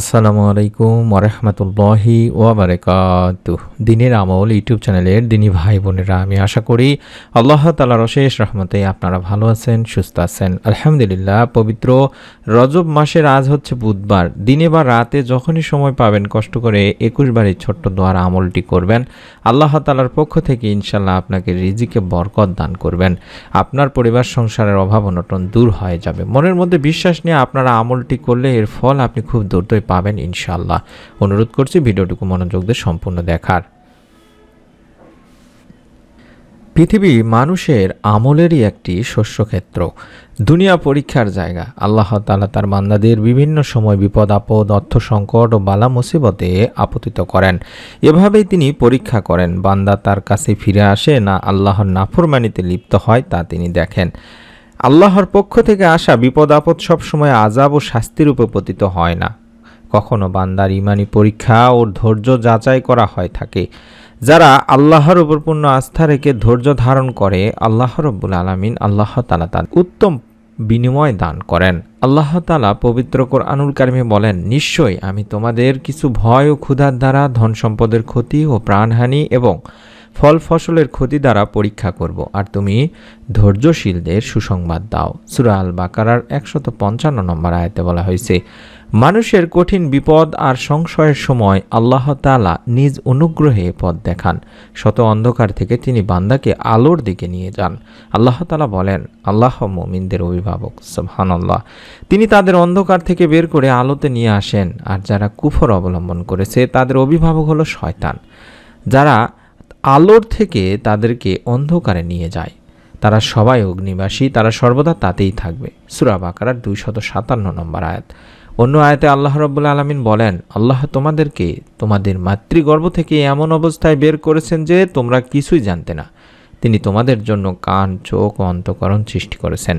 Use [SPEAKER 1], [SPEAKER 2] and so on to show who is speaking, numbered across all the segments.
[SPEAKER 1] আসসালামু আলাইকুম ওরহমতুল্লাহি ওয়াবারকাত দিনের আমল ইউটিউব চ্যানেলের দিনী ভাই বোনেরা, আমি আশা করি আল্লাহ তালার অশেষ রহমতে আপনারা ভালো আছেন, সুস্থ আছেন। আলহামদুলিল্লাহ, পবিত্র রজব মাসের আজ হচ্ছে বুধবার। দিনে বা রাতে যখনই সময় পাবেন, কষ্ট করে একুশ বারের ছোট্ট দোয়ার আমলটি করবেন। আল্লাহ তালার পক্ষ থেকে ইনশাল্লাহ আপনাকে রিজিকে বরকত দান করবেন। আপনার পরিবার সংসারের অভাব অনটন দূর হয়ে যাবে। মনের মধ্যে বিশ্বাস নিয়ে আপনারা আমলটি করলে এর ফল আপনি খুব দ্রুতই পাবেন ইনশাল্লাহ অনুরোধ করছি ভিডিওটুকু মনোযোগ দিয়ে সম্পূর্ণ দেখার। পৃথিবী মানুষের আমলেরই একটি শস্যক্ষেত্র। দুনিয়া পরীক্ষার জায়গা। আল্লাহ তালা তার বান্দাদের বিভিন্ন সময় বিপদ, আপদ, অর্থ সংকট ও বালা মুসিবতে আপতিত করেন। এভাবেই তিনি পরীক্ষা করেন। বান্দা তার কাছে ফিরে আসে না আল্লাহর নাফরমানিতে লিপ্ত হয় তা তিনি দেখেন। আল্লাহর পক্ষ থেকে আসা বিপদ, আপদ সবসময় আজাব ও শাস্তিরূপে পতিত হয় না। কখনো বান্দার ইমানি পরীক্ষা ও ধৈর্য যাচাই করা হয় থাকে। যারা আল্লাহর উপর পূর্ণ আস্থা রেখে ধৈর্য ধারণ করে, আল্লাহ রব্বুল আলমিন আল্লাহ তালা তার উত্তম বিনিময় দান করেন। আল্লাহ তালা পবিত্র কোরআনুল কারিমে বলেন, নিশ্চয়ই আমি তোমাদের কিছু ভয় ও ক্ষুধার দ্বারা ধন সম্পদের ক্ষতি ও প্রাণহানি এবং ফল ফসলের ক্ষতি দ্বারা পরীক্ষা করব, আর তুমি ধৈর্যশীলদের সুসংবাদ দাও। সুরা আল বাকারার একশত পঞ্চান্ন নম্বর আয়তে বলা হয়েছে, মানুষের কঠিন বিপদ আর সংশয়ের সময় আল্লাহ তালা নিজ অনুগ্রহে পথ দেখান। শত অন্ধকার থেকে তিনি বান্দাকে আলোর দিকে নিয়ে যান। আল্লাহ তালা বলেন, আল্লাহ মোমিনদের অভিভাবক সোহান আল্লাহ তিনি তাদের অন্ধকার থেকে বের করে আলোতে নিয়ে আসেন, আর যারা কুফর অবলম্বন করেছে তাদের অভিভাবক হলো শয়তান। যারা আলোর থেকে তাদেরকে অন্ধকারে নিয়ে যায়। তারা সবাই অগ্নিবাসী, তারা সর্বদা তাতেই থাকবে। সুরা বাকারার দুইশত সাতান্ন নম্বর আয়াত। অন্য আয়াতে আল্লাহ রব্বুল আলমিন বলেন, আল্লাহ তোমাদেরকে তোমাদের মাতৃগর্ভ থেকে এমন অবস্থায় বের করেছেন যে তোমরা কিছুই জানতে না। তিনি তোমাদের জন্য কান, চোখ অন্তকরণ সৃষ্টি করেছেন।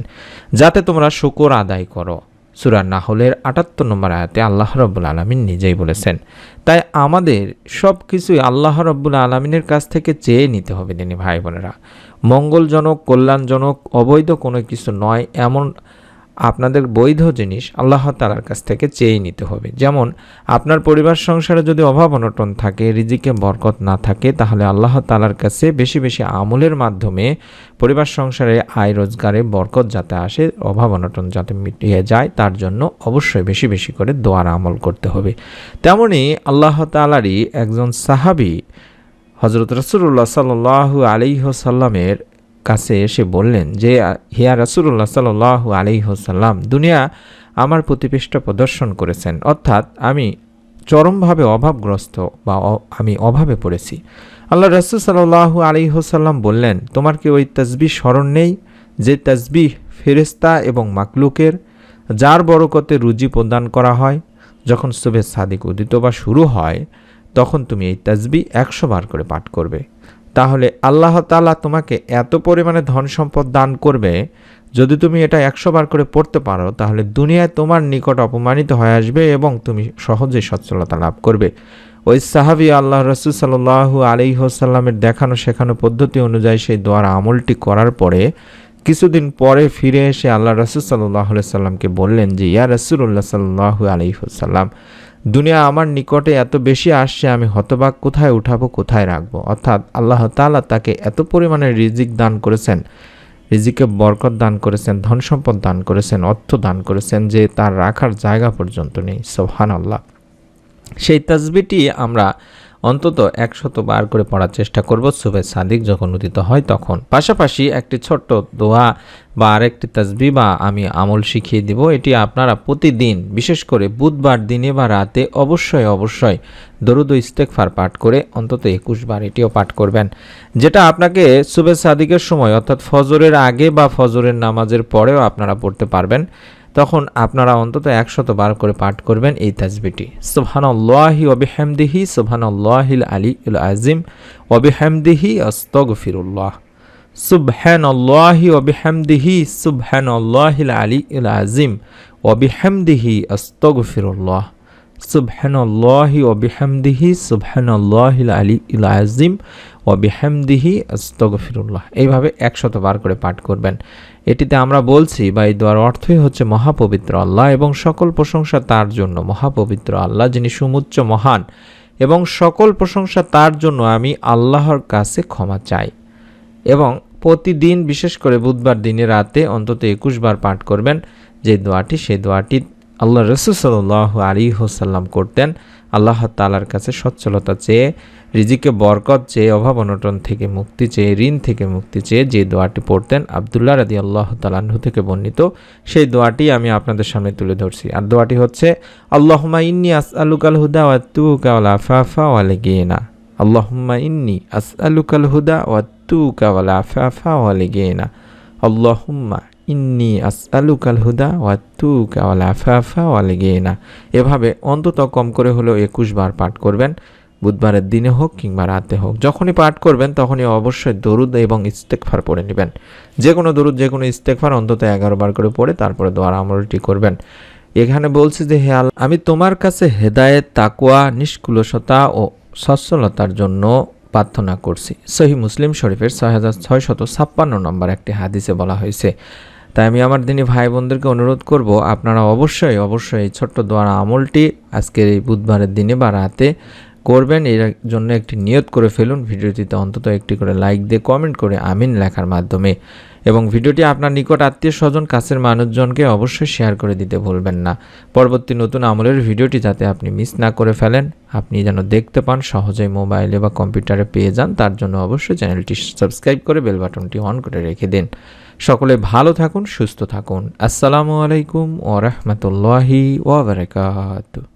[SPEAKER 1] যাতে তোমরা শুকর আদায় করো। সুরা নাহলের আটাত্তর নম্বর আয়াতে আল্লাহ রব্বুল আলমিন নিজেই বলেছেন, তাই আমাদের সব কিছুই আল্লাহ রব্বুল আলমিনের কাছ থেকে চেয়ে নিতে হবে, তিনি ভাই বোনেরা। মঙ্গলজনক, কল্যাণজনক, অবৈধ কোনো কিছু নয়, এমন আপনাদের বৈধ জিনিস আল্লাহ তালার কাছ থেকে চেয়ে নিতে হবে। যেমন, আপনার পরিবার সংসারে যদি অভাব অনটন থাকে, রিজিকে বরকত না থাকে, তাহলে আল্লাহ তালার কাছে বেশি বেশি আমলের মাধ্যমে পরিবার সংসারে আয় রোজগারে বরকত যাতে আসে, অভাব অনটন যাতে মিটিয়ে যায়, তার জন্য অবশ্যই বেশি বেশি করে দোয়ার আমল করতে হবে। তেমনি আল্লাহ তালারই একজন সাহাবি হজরত রসুল্লাহ সাল্লু আলিহসাল্লামের কাছে এসে বললেন যে, হিয়া রাসুল্লাহ সাল আলি হোসাল্লাম দুনিয়া আমার প্রতিপৃষ্ঠ প্রদর্শন করেছেন। অর্থাৎ আমি চরমভাবে অভাবগ্রস্ত বা আমি অভাবে পড়েছি। আল্লাহ রসুল সাল্লাহু আলি হোসাল্লাম বললেন, তোমার কি ওই তসবি স্মরণ নেই? যে তসবি ফেরিস্তা এবং মাকলুকের যার বরকতে রুজি প্রদান করা হয়, যখন শুভে সাদিক উদিত বা শুরু হয়, তখন তুমি এই তসবি একশো বার করে পাঠ করবে। তাহলে আল্লাহ তালা তোমাকে এত পরিমাণে ধন সম্পদ দান করবে, যদি তুমি এটা একশো বার করে পড়তে পারো, তাহলে দুনিয়ায় তোমার নিকট অপমানিত হয়ে আসবে এবং তুমি সহজেই সচ্ছলতা লাভ করবে। ওই সাহাবি আল্লাহ রসুল সাল্লাহু আলি দেখানো শেখানো পদ্ধতি অনুযায়ী সেই দোয়ার আমলটি করার পরে কিছুদিন পরে ফিরে এসে আল্লাহ রসুল সাল্লাহ সাল্লামকে বললেন যে, ইয়া রসুল্লাহ সাল্লাহু আলি দুনিয়া আমার নিকটে এত বেশি আসছে, আমি হতবাক কোথায় উঠাবো, কোথায় রাখব? অর্থাৎ আল্লাহ তালা তাকে এত পরিমাণে রিজিক দান করেছেন, রিজিকে বরকত দান করেছেন, ধন সম্পদ দান করেছেন, অর্থ দান করেছেন যে তার রাখার জায়গা পর্যন্ত নেই। সোহান আল্লাহ সেই তাজবিটি আমরা অন্তত একশত বার করে পড়ার চেষ্টা করব সুবে সাদিক যখন উদিত হয় তখন। পাশাপাশি একটি ছোট্ট দোয়া বা আরেকটি তসবি বা আমি আমল শিখিয়ে দিব, এটি আপনারা প্রতিদিন, বিশেষ করে বুধবার দিনে বা রাতে অবশ্যই অবশ্যই দরুদ ইস্তেকফার পাঠ করে অন্তত একুশ বার এটিও পাঠ করবেন। যেটা আপনাকে সুবে সাদিকের সময়, অর্থাৎ ফজরের আগে বা ফজরের নামাজের পরেও আপনারা পড়তে পারবেন। তখন আপনারা অন্তত একশত বার করে পাঠ করবেন এই তাজবিটি। সুবহানাল্লাহি ওবিহামদিহি সুবহানাল্লাহিল আলী উল আজিম ওবিহামদিহি আস্তগফিরুল্লাহ। সুবহানাল্লাহি ওবিহামদিহি সুবহানাল্লাহিল আলী উল আজিম ওবিহামদিহি আস্তগফিরুল্লাহ। সুবহানাল্লাহি ও বিহামদিহি, সুবহানাল্লাহিল আলী ইল আজিম ও বিহামদিহি আস্তগফিরুল্লাহ। এইভাবে একশত বার করে পাঠ করবেন। এটিতে আমরা বলছি বা এই দোয়ার অর্থই হচ্ছে মহাপবিত্র আল্লাহ এবং সকল প্রশংসা তার জন্য। মহাপবিত্র আল্লাহ যিনি সুমুচ্চ মহান এবং সকল প্রশংসা তার জন্য আমি আল্লাহর কাছে ক্ষমা চাই। এবং প্রতিদিন, বিশেষ করে বুধবার দিনে রাতে অন্তত একুশ বার পাঠ করবেন। যে দোয়াটি সেই দোয়াটি আল্লাহ রসুল সাল্লাহ আলী হোসাল্লাম করতেন, আল্লাহ তালার কাছে সচ্ছলতা চেয়ে, রিজিকে বরকত চেয়ে, অভাব অনটন থেকে মুক্তি চেয়ে, ঋণ থেকে মুক্তি চেয়ে যে দোয়াটি পড়তেন আবদুল্লাহ রাদি আল্লাহ তালাহু থেকে বর্ণিত, সেই দোয়াটি আমি আপনাদের সামনে তুলে ধরছি। আর দোয়াটি হচ্ছে আল্লাহমা ইন্নি আস আলুকাল হুদা ওয়াত্তু কাওয়ালা ফাফা ওয়ালে গিয়েনা আল্লাহম্মা ইন্নি আস আলুকাল হুদা ওয়াত্তু কাওয়ালা ফাফা ওয়ালে গিয়েনা আল্লাহুম্মা ইন্নি আস আলু আসআলুকাল হুদা ওয়াত্তু কাওয়াল আফাফা ওয়ালিগিনা এভাবে অন্তত কম করে হলেও একুশ বার পাঠ করবেন, বুধবারের দিনে হোক কিংবা রাতে হোক। যখনই পাঠ করবেন, তখনই অবশ্যই দরুদ এবং ইস্তেকফার পড়ে নেবেন। যে কোনো দরুদ, যে কোনো ইস্তেকফার অন্তত এগারো বার করে পড়ে তারপরে দোয়ার আমলটি করবেন। এখানে বলছি যে, হে আল্লাহ, আমি তোমার কাছে হেদায়েত তাকুয়া নিষ্কুলসতা ও সচ্ছলতার জন্য প্রার্থনা করছি। সহি মুসলিম শরীফের ছয় হাজার ছয়শত ছাপ্পান্ন নম্বর একটি হাদিসে বলা হয়েছে তাই আমি আমার দিনী ভাই বোনদেরকে অনুরোধ করব, আপনারা অবশ্যই অবশ্যই এই ছোট্ট দোয়ার আমলটি আজকের এই বুধবারের দিনে বা রাতে করবেন। এর জন্য একটি নিয়ত করে ফেলুন। ভিডিওটিতে অন্তত একটি করে লাইক দিয়ে কমেন্ট করে আমিন লেখার মাধ্যমে। এবং ভিডিওটি আপনার নিকট আত্মীয় স্বজন কাছের মানুষজনকে অবশ্যই শেয়ার করে দিতে ভুলবেন না। পরবর্তী নতুন আমলের ভিডিওটি যাতে আপনি মিস না করে ফেলেন, আপনি যেন দেখতে পান, সহজেই মোবাইলে বা কম্পিউটারে পেয়ে যান, তার জন্য অবশ্যই চ্যানেলটি সাবস্ক্রাইব করে বেল বাটনটি অন করে রেখে দিন। সকলে ভালো থাকুন সুস্থ থাকুন। আসসালামু আলাইকুম ও রহমতুল্লাহি ওবরাকাতু